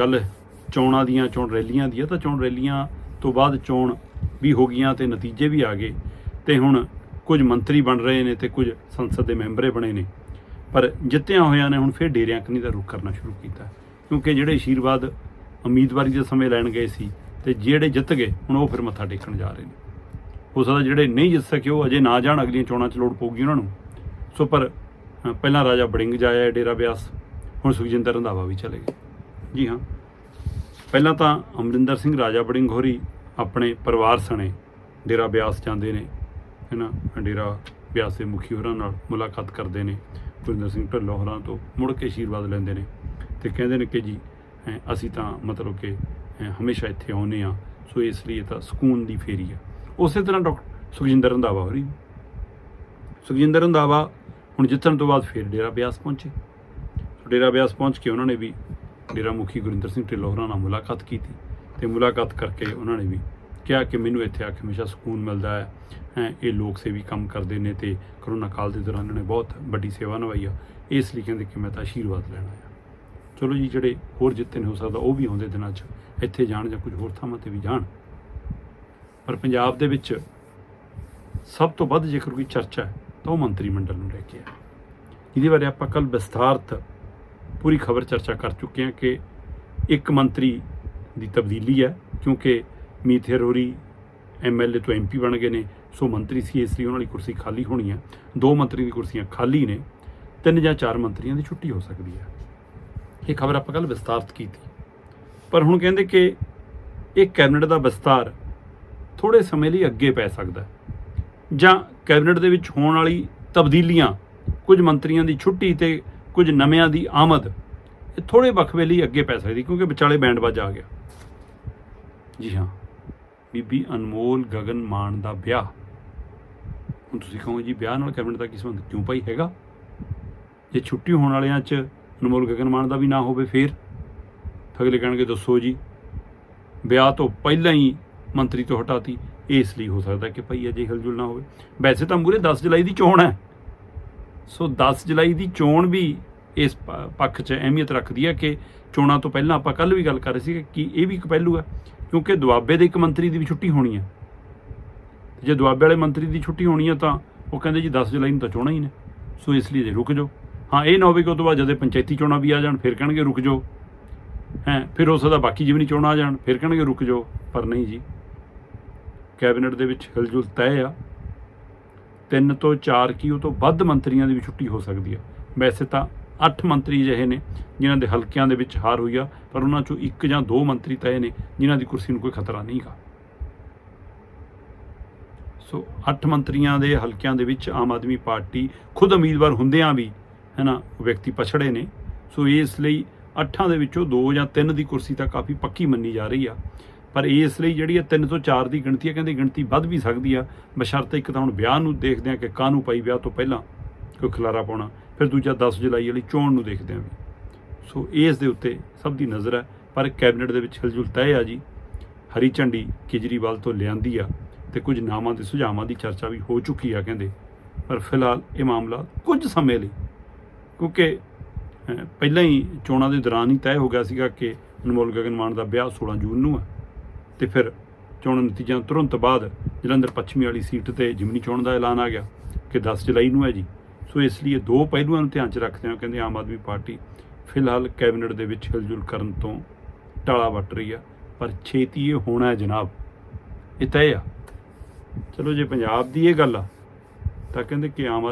ਗੱਲ ਚੋਣਾਂ ਦੀਆਂ, ਚੋਣ ਰੈਲੀਆਂ ਦੀ ਆ ਤਾਂ ਚੋਣ ਰੈਲੀਆਂ ਤੋਂ ਬਾਅਦ ਚੋਣ ਵੀ ਹੋ ਗਈਆਂ ਤੇ ਨਤੀਜੇ ਵੀ ਆ ਗਏ ਤੇ ਹੁਣ ਕੁਝ ਮੰਤਰੀ ਬਣ ਰਹੇ ਨੇ ਤੇ ਕੁਝ ਸੰਸਦ ਦੇ ਮੈਂਬਰੇ ਬਣੇ ਨੇ। ਪਰ ਜਿੱਤਿਆਂ ਹੋਇਆਂ ਨੇ ਹੁਣ ਫਿਰ ਡੇਰਿਆਂ ਕਨੀ ਦਾ ਰੁਖ ਕਰਨਾ ਸ਼ੁਰੂ ਕੀਤਾ। ਕਿਉਂਕਿ ਜਿਹੜੇ ਆਸ਼ੀਰਵਾਦ ਉਮੀਦਵਾਰੀ ਦੇ ਸਮੇਂ ਲੈਣ ਗਏ ਸੀ ਤੇ ਜਿਹੜੇ ਜਿੱਤ ਗਏ, ਹੁਣ ਉਹ ਫਿਰ ਮੱਥਾ ਟੇਕਣ ਜਾ ਰਹੇ ਨੇ। ਹੋ ਸਕਦਾ ਜਿਹੜੇ ਨਹੀਂ ਜਿੱਤ ਸਕੇ ਉਹ ਅਜੇ ਨਾ ਜਾਣ, ਅਗਲੀਆਂ ਚੋਣਾਂ 'ਚ ਲੋੜ ਪਊਗੀ ਉਹਨਾਂ ਨੂੰ। ਸੋ ਪਰ ਪਹਿਲਾਂ ਰਾਜਾ ਬੜਿੰਗ ਜਾਇਆ, ਡੇਰਾ ਬਿਆਸ, ਹੁਣ ਸੁਖਜਿੰਦਰ ਰੰਧਾਵਾ ਵੀ ਚਲੇ ਗਏ। ਜੀ ਹਾਂ। ਪਹਿਲਾਂ ਤਾਂ ਅਮਰਿੰਦਰ ਸਿੰਘ ਰਾਜਾ ਬੜਿੰਗ ਹੋਰੀ ਆਪਣੇ ਪਰਿਵਾਰ ਸਣੇ, ਡੇਰਾ ਬਿਆਸ ਜਾਂਦੇ ਨੇ, ਹੈਨਾ, ਡੇਰਾ ਬਿਆਸ ਦੇ ਮੁਖੀ ਹੋਰਾਂ ਨਾਲ ਮੁਲਾਕਾਤ ਕਰਦੇ ਨੇ ਗੁਰਿੰਦਰ ਸਿੰਘ ਢੱਲੋਂ ਹੋਰਾਂ ਤੋਂ ਮੁੜ ਕੇ ਆਸ਼ੀਰਵਾਦ ਲੈਂਦੇ ਨੇ ਤੇ ਕਹਿੰਦੇ ਨੇ ਕਿ ਜੀ ਅਸੀਂ ਤਾਂ ਮਤਲਬ ਕਿ ਹਮੇਸ਼ਾ ਇੱਥੇ ਆਉਨੇ ਆ ਸੋ ਇਸ ਲਈ ਇਹ ਤਾਂ ਸਕੂਨ ਦੀ ਫੇਰੀ ਆ। ਉਸੇ ਤਰ੍ਹਾਂ ਡਾਕਟਰ ਸੁਖਜਿੰਦਰ ਰੰਧਾਵਾ ਹੋਰੀ ਸੁਖਜਿੰਦਰ ਰੰਧਾਵਾ ਹੁਣ ਜਿੱਤਣ ਤੋਂ ਬਾਅਦ ਫਿਰ ਡੇਰਾ ਬਿਆਸ ਪਹੁੰਚੇ। ਡੇਰਾ ਬਿਆਸ ਪਹੁੰਚ ਕੇ ਉਹਨਾਂ ਨੇ ਵੀ ਡੇਰਾ ਮੁਖੀ ਗੁਰਿੰਦਰ ਸਿੰਘ ਢਿੱਲੋਂ ਹੋਰਾਂ ਨਾਲ ਮੁਲਾਕਾਤ ਕੀਤੀ ਤੇ ਮੁਲਾਕਾਤ ਕਰਕੇ ਉਹਨਾਂ ਨੇ ਵੀ ਕਿਹਾ ਕਿ ਮੈਨੂੰ ਇੱਥੇ ਆ ਕੇ ਹਮੇਸ਼ਾ ਸਕੂਨ ਮਿਲਦਾ ਹੈ। ਹੈਂ, ਇਹ ਲੋਕ ਸੇਵੀ ਕੰਮ ਕਰਦੇ ਨੇ ਤੇ ਕਰੋਨਾ ਕਾਲ ਦੇ ਦੌਰਾਨ ਇਹਨਾਂ ਨੇ ਬਹੁਤ ਵੱਡੀ ਸੇਵਾ ਨਿਭਾਈ ਆ। ਇਸ ਲਈ ਕਹਿੰਦੇ ਕਿ ਮੈਂ ਤਾਂ ਆਸ਼ੀਰਵਾਦ ਲੈਣਾ ਆ ਚਲੋ ਜੀ ਜਿਹੜੇ ਹੋਰ ਜਿੱਤੇ ਨੇ ਹੋ ਸਕਦਾ ਉਹ ਵੀ ਆਉਂਦੇ ਦਿਨਾਂ 'ਚ। ਇੱਥੇ ਜਾਣ ਜਾਂ ਕੁਝ ਹੋਰ ਥਾਵਾਂ ਤੇ ਵੀ ਜਾਣ। ਪਰ ਪੰਜਾਬ ਦੇ ਵਿੱਚ ਸਭ ਤੋਂ ਵੱਧ ਜੇਕਰ ਕੋਈ ਚਰਚਾ ਹੈ ਤਾਂ ਉਹ ਮੰਤਰੀ ਮੰਡਲ ਨੂੰ ਲੈ ਕੇ ਹੈ। ਇਹਦੇ ਬਾਰੇ ਆਪਾਂ ਕੱਲ ਵਿਸਥਾਰਤ ਪੂਰੀ ਖਬਰ ਚਰਚਾ ਕਰ ਚੁੱਕੇ ਹਾਂ ਕਿ ਇੱਕ ਮੰਤਰੀ ਦੀ ਤਬਦੀਲੀ ਹੈ, ਕਿਉਂਕਿ ਮੀਥੇਰ ਹੋਰੀ ਐਮਐਲਏ ਤੋਂ ਐਮਪੀ ਬਣ ਗਏ ਨੇ, ਸੋ ਮੰਤਰੀ ਸੀ, ਇਸ ਲਈ ਉਹਨਾਂ ਦੀ ਕੁਰਸੀ ਖਾਲੀ ਹੋਣੀ ਹੈ। ਦੋ ਮੰਤਰੀ ਦੀ ਕੁਰਸੀਆਂ ਖਾਲੀ ਨੇ, ਤਿੰਨ ਜਾਂ ਚਾਰ ਮੰਤਰੀਆਂ ਦੀ ਛੁੱਟੀ ਹੋ ਸਕਦੀ ਹੈ। ਇਹ ਖਬਰ ਆਪਾਂ ਕੱਲ ਵਿਸਤਾਰਤ ਕੀਤੀ। ਪਰ ਹੁਣ ਕਹਿੰਦੇ ਕਿ ਇਹ ਕੈਬਨਿਟ ਦਾ ਵਿਸਤਾਰ ਥੋੜੇ ਸਮੇਂ ਲਈ ਅੱਗੇ ਪੈ ਸਕਦਾ ਜਾਂ ਕੈਬਨਿਟ ਦੇ ਵਿੱਚ ਹੋਣ ਵਾਲੀ ਤਬਦੀਲੀਆਂ ਕੁਝ ਮੰਤਰੀਆਂ ਦੀ ਛੁੱਟੀ ਤੇ ਕੁਝ ਨਵਿਆਂ ਦੀ ਆਮਦ ਇਹ ਥੋੜੇ ਵਕਫੇ ਲਈ ਅੱਗੇ ਪੈ ਸਕਦੀ ਕਿਉਂਕਿ ਵਿਚਾਲੇ ਬੈਂਡ ਵੱਜ ਆ ਗਿਆ। ਜੀ ਹਾਂ, ਬੀਬੀ ਅਨਮੋਲ ਗਗਨ ਮਾਨ ਦਾ ਵਿਆਹ। ਹੁਣ ਤੁਸੀਂ ਕਹੋ ਜੀ ਵਿਆਹ ਨਾਲ ਕੈਬਨਿਟ ਦਾ ਕੀ ਸੰਬੰਧ ਕਿਉਂ ਭਾਈ ਹੈਗਾ? ਜੇ ਛੁੱਟੀ ਹੋਣ ਵਾਲਿਆਂ 'ਚ ਅਨਮੋਲ ਗਗਨ ਮਾਨ ਦਾ ਵੀ ਨਾ ਹੋਵੇ ਫੇਰ? ਅਗਲੇ ਕਹਿਣਗੇ, ਦੱਸੋ ਜੀ, ਵਿਆਹ ਤੋਂ ਪਹਿਲਾਂ ਹੀ ਮੰਤਰੀ ਤੋਂ ਹਟਾਤੀ, ਇਸ ਲਈ ਹੋ ਸਕਦਾ ਕਿ ਭਈ ਅਜੇ ਹਿਲਜੁਲ ਨਾ ਹੋਵੇ। ਵੈਸੇ ਤਾਂ ਮੂਰੇ 10 ਜੁਲਾਈ ਦੀ ਚੋਣ ਹੈ। ਸੋ 10 ਜੁਲਾਈ ਦੀ ਚੋਣ ਵੀ ਇਸ ਪੱਖ 'ਚ ਅਹਿਮੀਅਤ ਰੱਖਦੀ ਹੈ ਕਿ ਚੋਣਾਂ ਤੋਂ ਪਹਿਲਾਂ ਆਪਾਂ ਕੱਲ ਵੀ ਗੱਲ ਕਰ ਰਹੇ ਸੀ ਕਿ ਇਹ ਵੀ ਇੱਕ ਪਹਿਲੂ ਹੈ, ਕਿਉਂਕਿ ਦੁਆਬੇ ਦੇ ਇੱਕ ਮੰਤਰੀ ਦੀ ਵੀ ਛੁੱਟੀ ਹੋਣੀ ਹੈ। ਜੇ ਦੁਆਬੇ ਵਾਲੇ ਮੰਤਰੀ ਦੀ ਛੁੱਟੀ ਹੋਣੀ ਹੈ ਤਾਂ ਉਹ ਕਹਿੰਦੇ ਜੀ 10 ਜੁਲਾਈ ਨੂੰ ਤਾਂ ਚੋਣਾਂ ਹੀ ਨੇ, ਸੋ ਇਸ ਲਈ ਜੇ ਰੁਕ ਜਾਓ। ਹਾਂ, ਇਹ ਨਾ ਹੋਵੇ ਕਿ ਉਹ ਤੋਂ ਬਾਅਦ ਜਦੋਂ ਪੰਚਾਇਤੀ ਚੋਣਾਂ ਵੀ ਆ ਜਾਣ, ਫਿਰ ਕਹਿਣਗੇ ਰੁਕ ਜਾਓ। ਹੈ, ਫਿਰ ਉਸ ਦਾ ਬਾਕੀ ਜਿਵੇਂ ਚੋਣਾਂ ਆ ਜਾਣ, ਫਿਰ ਕਹਿਣਗੇ ਰੁਕ ਜਾਓ, ਪਰ ਨਹੀਂ ਜੀ। ਕੈਬਨਿਟ ਦੇ ਵਿੱਚ ਹਿਲਜੁਲ ਤੈਅ ਆ। ਤਿੰਨ ਤੋਂ ਚਾਰ ਕੀ ਉਹ ਤੋਂ ਵੱਧ ਮੰਤਰੀਆਂ ਦੀ ਵੀ ਛੁੱਟੀ ਹੋ ਸਕਦੀ ਹੈ ਵੈਸੇ ਤਾਂ 8 ਮੰਤਰੀ ਜਿਹੇ ਨੇ, ਜਿਨ੍ਹਾਂ ਦੇ ਹਲਕਿਆਂ ਦੇ ਵਿੱਚ ਹਾਰ ਹੋਈ ਆ, ਪਰ ਉਹਨਾਂ ਚੋਂ ਇੱਕ ਜਾਂ ਦੋ ਮੰਤਰੀ ਤੈਅ ਨੇ, ਜਿਨ੍ਹਾਂ ਦੀ ਕੁਰਸੀ ਨੂੰ ਕੋਈ ਖਤਰਾ ਨਹੀਂਗਾ ਸੋ 8 ਮੰਤਰੀਆਂ ਦੇ ਹਲਕਿਆਂ ਦੇ ਵਿੱਚ ਆਮ ਆਦਮੀ ਪਾਰਟੀ ਖੁਦ ਉਮੀਦਵਾਰ ਹੁੰਦਿਆਂ ਵੀ ਹੈ ਨਾ ਉਹ ਵਿਅਕਤੀ ਪਛੜੇ ਨੇ। ਸੋ ਇਸ ਲਈ ਅੱਠਾਂ ਦੇ ਵਿੱਚੋਂ ਦੋ ਜਾਂ ਤਿੰਨ ਦੀ ਕੁਰਸੀ ਤਾਂ ਕਾਫੀ ਪੱਕੀ ਮੰਨੀ ਜਾ ਰਹੀ ਆ। ਪਰ ਇਸ ਲਈ ਜਿਹੜੀ ਹੈ 3 ਤੋਂ 4 ਦੀ ਗਿਣਤੀ ਹੈ, ਕਹਿੰਦੇ ਗਿਣਤੀ ਵੱਧ ਵੀ ਸਕਦੀ ਆ। ਬਸ਼ਰਤੇ ਇੱਕ ਤਾਂ ਹੁਣ ਵਿਆਹ ਨੂੰ ਦੇਖਦੇ ਆ ਕਿ ਕਾਹਨੂੰ ਪਾਈ ਵਿਆਹ ਤੋਂ ਪਹਿਲਾਂ ਕੋਈ ਖਲਾਰਾ ਪਾਉਣਾ, ਫਿਰ ਦੂਜਾ 10 ਜੁਲਾਈ ਵਾਲੀ ਚੋਣ ਨੂੰ ਦੇਖਦੇ ਆ ਵੀ। ਸੋ ਇਸ ਦੇ ਉੱਤੇ ਸਭ ਦੀ ਨਜ਼ਰ ਹੈ, ਪਰ ਕੈਬਨਿਟ ਦੇ ਵਿੱਚ ਹਿਲਜੁਲ ਤੈਅ ਆ ਜੀ। ਹਰੀ ਝੰਡੀ ਕੇਜਰੀਵਾਲ ਤੋਂ ਲਿਆਂਦੀ ਆ ਤੇ ਕੁਝ ਨਾਮਾਂ ਦੇ ਸੁਝਾਵਾਂ ਦੀ ਚਰਚਾ ਵੀ ਹੋ ਚੁੱਕੀ ਆ ਕਹਿੰਦੇ। ਪਰ ਫਿਲਹਾਲ ਇਹ ਮਾਮਲਾ ਕੁਝ ਸਮੇਂ ਲਈ, ਕਿਉਂਕਿ ਪਹਿਲਾਂ ਹੀ ਚੋਣਾਂ ਦੇ ਦੌਰਾਨ ਹੀ ਤੈਅ ਹੋ ਗਿਆ ਸੀਗਾ ਕਿ ਅਨਮੋਲ ਗਗਨ ਮਾਨ ਦਾ ਵਿਆਹ 16 ਜੂਨ ਨੂੰ ਹੈ ਤੇ ਫਿਰ ਚੋਣ ਨਤੀਜਿਆਂ ਤੁਰੰਤ ਬਾਅਦ ਜਲੰਧਰ ਪੱਛਮੀ ਵਾਲੀ ਸੀਟ ਤੇ ਜਿਮਨੀ ਚੋਣ ਦਾ ਐਲਾਨ ਆ ਗਿਆ ਕਿ 10 ਜੁਲਾਈ ਨੂੰ ਹੈ ਜੀ। ਸੋ ਇਸ ਲਈ ਦੋ ਪਹਿਲੂਆਂ ਨੂੰ ਧਿਆਨ 'ਚ ਰੱਖਦੇ ਹਾਂ ਕਹਿੰਦੇ ਆਮ ਆਦਮੀ ਪਾਰਟੀ ਫਿਲਹਾਲ ਕੈਬਨਿਟ ਦੇ ਵਿੱਚ ਹਿਲਜੁਲ ਕਰਨ ਤੋਂ ਟਾਲਾ ਵੱਟ ਰਹੀ ਆ, ਪਰ ਛੇਤੀ ਇਹ ਹੋਣਾ ਹੈ ਜਨਾਬ। ਇਹ ਤੈਅ ਆ। ਚਲੋ ਜੇ ਪੰਜਾਬ ਦੀ ਇਹ ਗੱਲ ਆ, ਤਾਂ ਕਹਿੰਦੇ ਕਿ ਆਮ